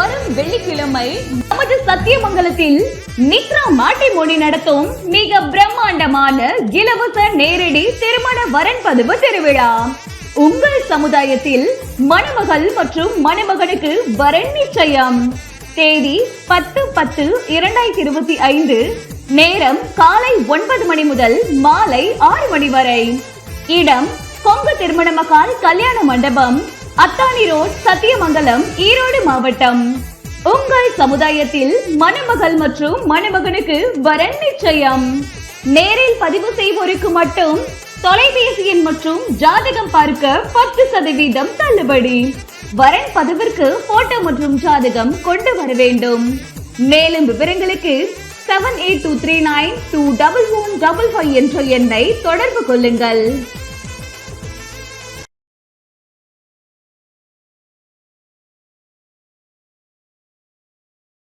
வரும் வெள்ளிக்கிழமை நமது சத்தியமங்கலத்தில் நித்ரா மாட்டிமொழி நடத்தும் மிக பிரம்மாண்டமான இலவச நேரடி திருமண வரன் பதிவு திருவிழா. உங்கள் சமுதாயத்தில் மணமகள் மற்றும் மணமகனுக்கு வரன் நிச்சயம். தேதி பத்து பத்து இரண்டாயிரத்தி இருபத்தி ஐந்து நேரம் காலை ஒன்பது மணி முதல் மாலை ஆறு மணி வரை. இடம் கொங்கு திருமண மகால் கல்யாண மண்டபம் அத்தானி ரோட் சத்தியமங்கலம் ஈரோடு மாவட்டம். உங்கள் சமுதாயத்தில் மணமகள் மற்றும் மணமகனுக்கு வரன் நிச்சயம். நேரில் பதிவு செய்வோருக்கு மட்டும் தொலைபேசி எண் மற்றும் ஜாதகம் பார்க்க பத்து சதவீதம் தள்ளுபடி. வரன் பதிவிற்கு போட்டோ மற்றும் ஜாதகம் கொண்டு வர வேண்டும். மேலும் விவரங்களுக்கு seven eight two three nine two double one double five என்ற எண்ணை தொடர்பு கொள்ளுங்கள்.